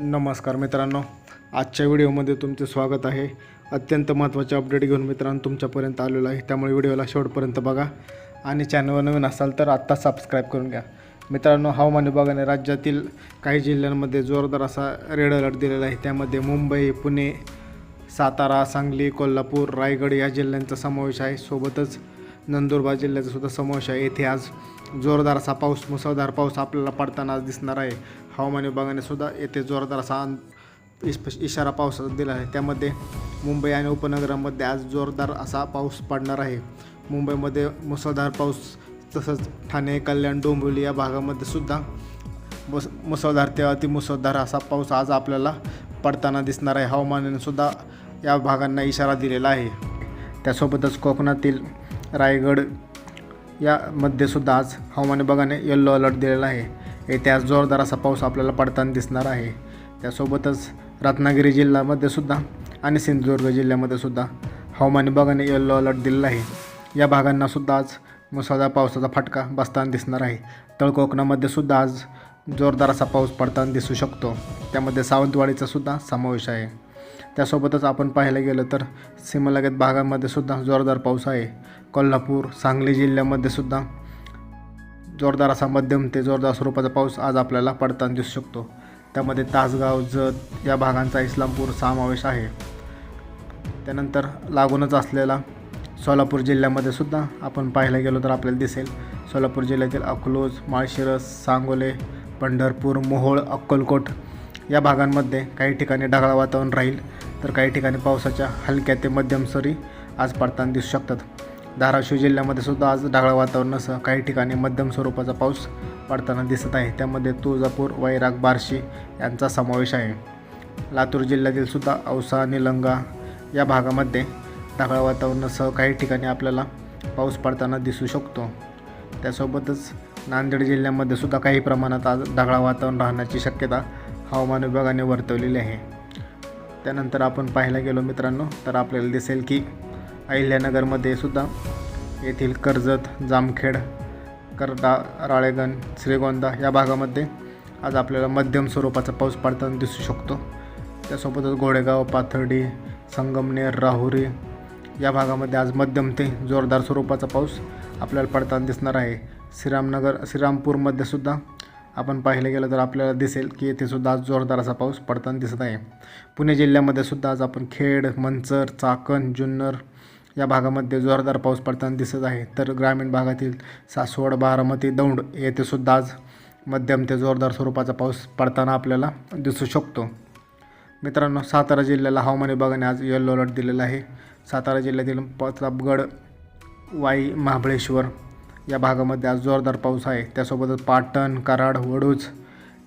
नमस्कार मित्रांनो. आजच्या व्हिडिओमध्ये तुमचे स्वागत आहे. अत्यंत महत्त्वाचे अपडेट घेऊन मित्रांनो तुमच्यापर्यंत आलेलो आहे. त्यामुळे व्हिडिओला शेवटपर्यंत बघा. आणि चॅनलवर नवीन असाल तर आत्ता सबस्क्राईब करून घ्या. मित्रांनो हवामान विभागाने राज्यातील काही जिल्ह्यांमध्ये जोरदार असा रेड अलर्ट दिलेला आहे. त्यामध्ये मुंबई पुणे सातारा सांगली कोल्हापूर रायगड या जिल्ह्यांचा समावेश आहे. सोबतच नंदुरबार जिल्ह्याचा सुद्धा समावेश आहे. येथे आज जोरदार असा पाऊस मुसळधार पाऊस आपल्याला पडताना आज दिसणार आहे. हवामान विभागाने सुद्धा येथे जोरदार असा इस- इशारा पावसाचा दिला आहे. त्यामध्ये मुंबई आणि उपनगरामध्ये आज जोरदार असा पाऊस पडणार आहे. मुंबईमध्ये मुसळधार पाऊस तसंच ठाणे कल्याण डोंबिवली या भागामध्ये सुद्धा मुस मुसळधार ते अतिमुसळधार असा पाऊस आज आपल्याला पडताना दिसणार आहे. हवामानाने सुद्धा या भागांना इशारा दिलेला आहे. त्यासोबतच कोकणातील रायगड यामध्ये सुद्धा आज हवामान विभागाने येल्लो अलर्ट दिलेला आहे. येथे आज जोरदार असा पाऊस आपल्याला पडताना दिसणार आहे. त्यासोबतच रत्नागिरी जिल्ह्यामध्ये सुद्धा आणि सिंधुदुर्ग जिल्ह्यामध्ये सुद्धा हवामान विभागाने येल्लो अलर्ट दिलेला आहे. या भागांना सुद्धा आज मुसळधार पावसाचा फटका बसताना दिसणार आहे. तळ कोकणामध्ये सुद्धा आज जोरदार असा पाऊस पडताना दिसू शकतो. त्यामध्ये सावंतवाडीचा सुद्धा समावेश आहे. त्यासोबतच आपण पाहायला गेलं तर सीमालगत भागांमध्ये सुद्धा जोरदार पाऊस आहे. कोल्हापूर सांगली जिल्ह्यामध्ये सुद्धा जोरदार असा मध्यम ते जोरदार स्वरूपाचा पाऊस आज आपल्याला पडताना दिसू शकतो. त्यामध्ये तासगाव जत या भागांचा इस्लामपूर समावेश आहे. त्यानंतर लागूनच असलेला सोलापूर जिल्ह्यामध्ये सुद्धा आपण पाहायला गेलो तर आपल्याला दिसेल. सोलापूर जिल्ह्यातील अकलूज माळशिरस सांगोले पंढरपूर मोहोळ अक्कलकोट या भागांमध्ये काही ठिकाणी ढगाळ वातावरण राहील. तर काही ठिकाणी पावसाच्या हलक्या ते मध्यम सरी आज पडताना दिसू शकतात. धाराशिव जिल्ह्यामध्ये सुद्धा आज ढगाळ वातावरणासह काही ठिकाणी मध्यम स्वरूपाचा पाऊस पडताना दिसत आहे. त्यामध्ये तुळजापूर वैराग बार्शी यांचा समावेश आहे. लातूर जिल्ह्यातील सुद्धा औसा निलंगा या भागामध्ये ढगाळ वातावरणासह काही ठिकाणी आपल्याला पाऊस पडताना दिसू शकतो. त्यासोबतच नांदेड जिल्ह्यामध्ये सुद्धा काही प्रमाणात आज ढगाळ वातावरण राहण्याची शक्यता हवामान विभागाने वर्तवलेली आहे. त्यानंतर आपण पाहायला गेलो मित्रांनो तर आपल्याला दिसेल की अहिल्यानगरमध्ये सुद्धा येथील कर्जत जामखेड करडा राळेगण श्रीगोंदा या भागामध्ये आज आपल्याला मध्यम स्वरूपाचा पाऊस पडताना दिसू शकतो. त्यासोबतच घोडेगाव पाथर्डी संगमनेर राहुरी या भागामध्ये आज मध्यम ते जोरदार स्वरूपाचा पाऊस आपल्याला पडताना दिसणार आहे. श्रीरामनगर श्रीरामपूरमध्ये सुद्धा आपण पाहिलं गेलं तर आपल्याला दिसेल की येथेसुद्धा आज जोरदार असा पाऊस पडताना दिसत आहे. पुणे जिल्ह्यामध्ये सुद्धा आज आपण खेड मंचर चाकण जुन्नर या भागामध्ये जोरदार पाऊस पडताना दिसत आहे. तर ग्रामीण भागातील सासवड बारामती दौंड येथे सुद्धा आज मध्यम ते जोरदार स्वरूपाचा पाऊस पडताना आपल्याला दिसू शकतो. मित्रांनो सातारा जिल्ह्याला हवामान विभागाने आज येल्लो अलर्ट दिलेला आहे. सातारा जिल्ह्यातील प्रतापगड वाई महाबळेश्वर या भागामध्ये आज जोरदार पाऊस आहे. त्यासोबतच पाटण कराड वडूज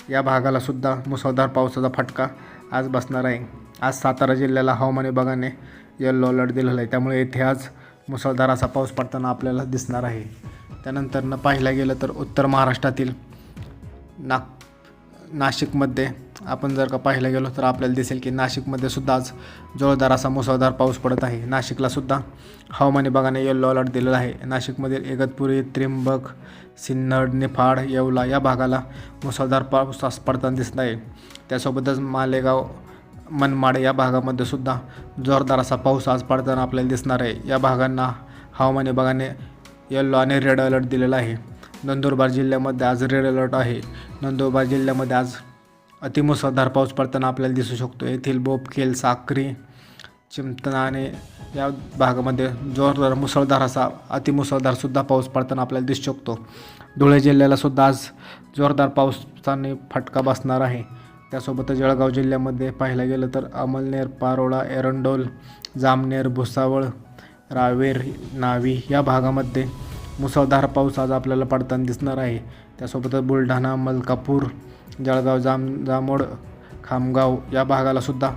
या भागालासुद्धा मुसळधार पावसाचा फटका आज बसणार आहे. आज सातारा जिल्ह्याला हवामान विभागाने येल्लो अलर्ट दिलेला आहे. त्यामुळे येथे आज मुसळधार असा पाऊस पडताना आपल्याला दिसणार आहे. त्यानंतरनं पाहिलं पाहायला गेलं तर उत्तर महाराष्ट्रातील नाग नाशिकमध्ये आपण जर का पाहायला गेलो तर आपल्याला दिसेल की नाशिकमध्ये सुद्धा आज जोरदार असा मुसळधार पाऊस पडत आहे. नाशिकला सुद्धा हवामान विभागाने येल्लो अलर्ट दिलेला आहे. नाशिकमधील इगतपुरी त्रिंबक सिन्नड निफाड येवला या भागाला मुसळधार पाऊस आज पडताना दिसत आहे. त्यासोबतच मालेगाव मनमाड या भागामध्ये सुद्धा जोरदार असा पाऊस आज पडताना आपल्याला दिसणार आहे. या भागांना हवामान विभागाने येल्लो आणि रेड अलर्ट दिलेला आहे. नंदुरबार जिल्ह्यामध्ये आज रेड अलर्ट आहे. नंदुरबार जिल्ह्यामध्ये आज अतिमुसळधार पाऊस पडताना आपल्याला दिसू शकतो. येथील बोपखेल साक्री चिमतनाने या भागामध्ये जोरदार मुसळधार असा अतिमुसळधारसुद्धा पाऊस पडताना आपल्याला दिसू शकतो. धुळे जिल्ह्याला सुद्धा आज जोरदार पावसाने फटका बसणार आहे. त्यासोबतच जळगाव जिल्ह्यामध्ये पाहायला गेलं तर अमलनेर पारोळा एरंडोल जामनेर भुसावळ रावेर नावी या भागामध्ये मुसळधार पाऊस आज आपल्याला पडताना दिसणार आहे. त्यासोबतच बुलढाणा मलकापूर जळगाव जाम जामोड खामगाव या भागाला सुद्धा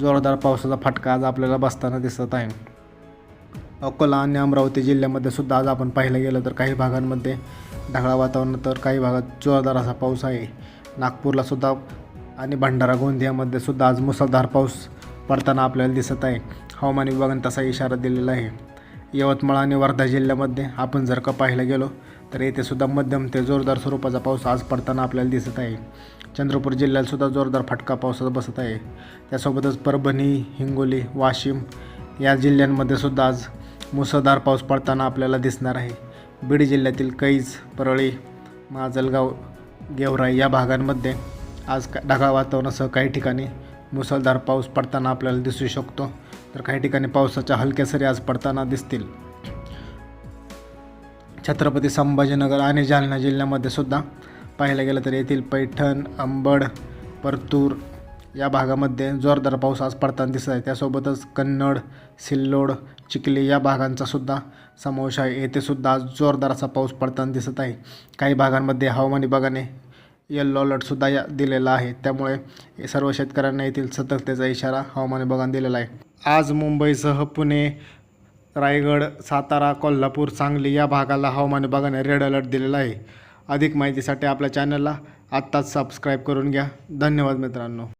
जोरदार पावसाचा फटका आज आपल्याला बसताना दिसत आहे. अकोला आणि अमरावती जिल्ह्यामध्ये सुद्धा आज आपण पाहिलं गेलं तर काही भागांमध्ये ढगाळ वातावरण तर काही भागात जोरदार असा पाऊस आहे. नागपूरला सुद्धा आणि भंडारा गोंदियामध्ये सुद्धा आज मुसळधार पाऊस पडताना आपल्याला दिसत आहे. हवामान विभागाने तसा इशारा दिलेला आहे. यवतमाळ आणि वर्धा जिल्ह्यामध्ये आपण जर का पाहायला गेलो तर येथे सुद्धा मध्यम ते जोरदार स्वरूपाचा पाऊस आज पडताना आपल्याला दिसत आहे. चंद्रपूर जिल्ह्यातसुद्धा जोरदार फटका पावसाचा बसत आहे. त्यासोबतच परभणी हिंगोली वाशिम या जिल्ह्यांमध्ये सुद्धा आज मुसळधार पाऊस पडताना आपल्याला दिसणार आहे. बीड जिल्ह्यातील कैज परळी माजलगाव गेवराई या भागांमध्ये आज का ढगाळ वातावरणासह काही ठिकाणी मुसळधार पाऊस पडताना आपल्याला दिसू शकतो. तर काही ठिकाणी पावसाच्या हलक्या सरी आज पडताना दिसतील. छत्रपती संभाजीनगर आणि जालना जिल्ह्यामध्ये सुद्धा पाहायला गेलं तर येथील पैठण अंबड परतूर या भागामध्ये जोरदार पाऊस आज पडताना दिसत आहे. त्यासोबतच कन्नड सिल्लोड चिखली या भागांचा सुद्धा समावेश आहे. येथे सुद्धा आज जोरदार असा पाऊस पडताना दिसत आहे. काही भागांमध्ये हवामान विभागाने येल्लो अलर्टसुद्धा या दिलेला आहे. त्यामुळे सर्व शेतकऱ्यांना येथील सतर्कतेचा इशारा हवामान विभागाने दिलेला आहे. आज मुंबईसह पुणे रायगड सातारा कोल्हापूर सांगली या भागाला हवामान विभागाने रेड अलर्ट दिलेला आहे. अधिक माहितीसाठी आपल्या चॅनलला आत्ताच सबस्क्राईब करून घ्या. धन्यवाद मित्रांनो.